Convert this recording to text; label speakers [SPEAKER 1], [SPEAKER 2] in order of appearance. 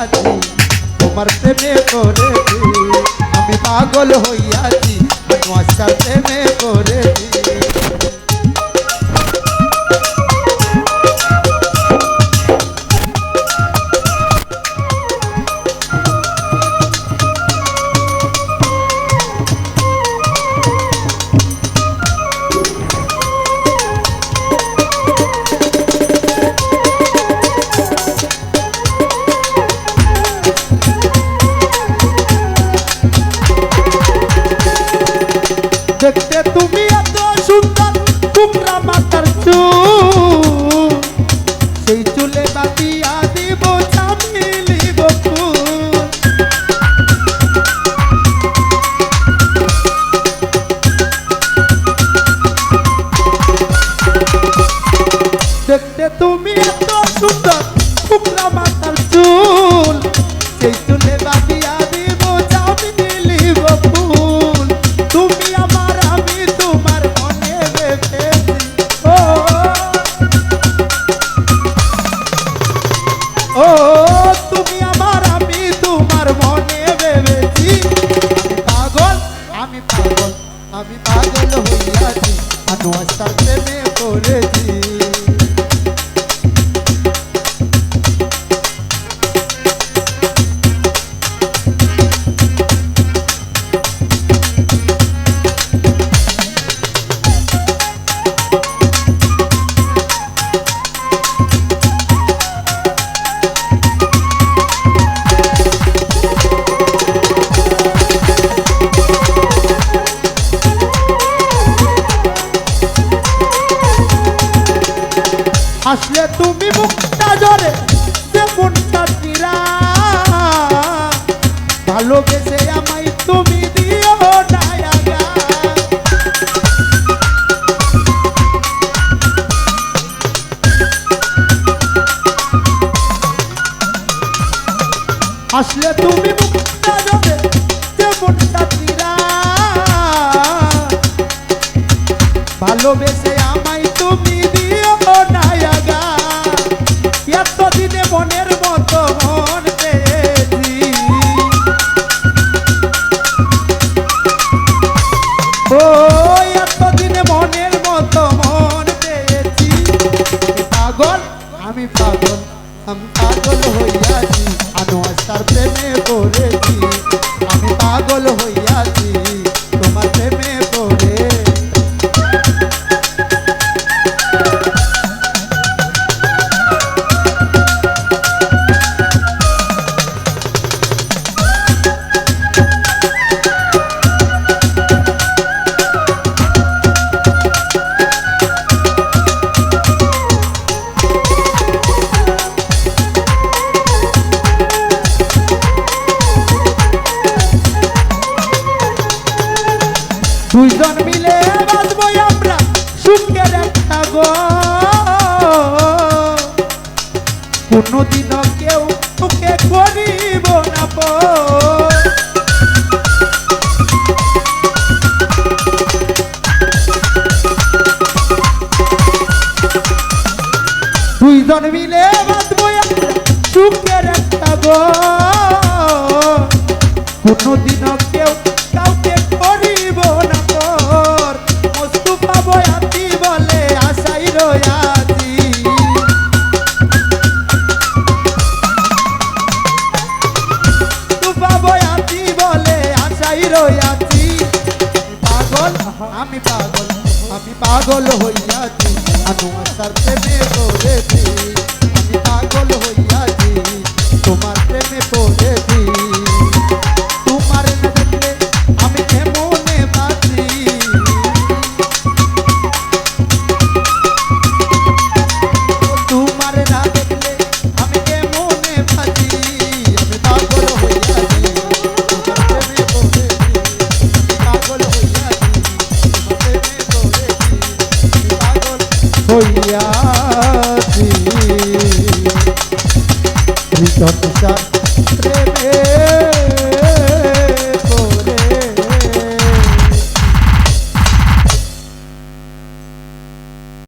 [SPEAKER 1] হইয়াছি তোমার প্রেমে করেছি আমি পাগল হইয়াছি। তোমার প্রেমে করেছি দেখতে তুমি ও তুমি আমার আমি তোমার মনে ভেবেছি। পাগল আমি পাগল হইয়াছি আনোয়ার প্রেমে করেছি আসলে তুমি মুখটা জরে যেমন চাটনিরা ভালোবেসে আমায় তুমি দিও ডায়াগা। আসলে তুমি মুখটা জরে যেমন চাটনিরা ভালোবেসে এতদিনে মনের মতো মন পেয়েছি। পাগল আমি পাগল আমি পাগল হইয়াছি। আনোয়ার প্রেমে দুইজন মিলে সুখের একটা গো কোনোদিনও রয়াতি পাগল আমি পাগল আমি পাগল হইয়াছি। আমি প্রেমে পড়েছি। আমি হইয়াছি রিতম সাথী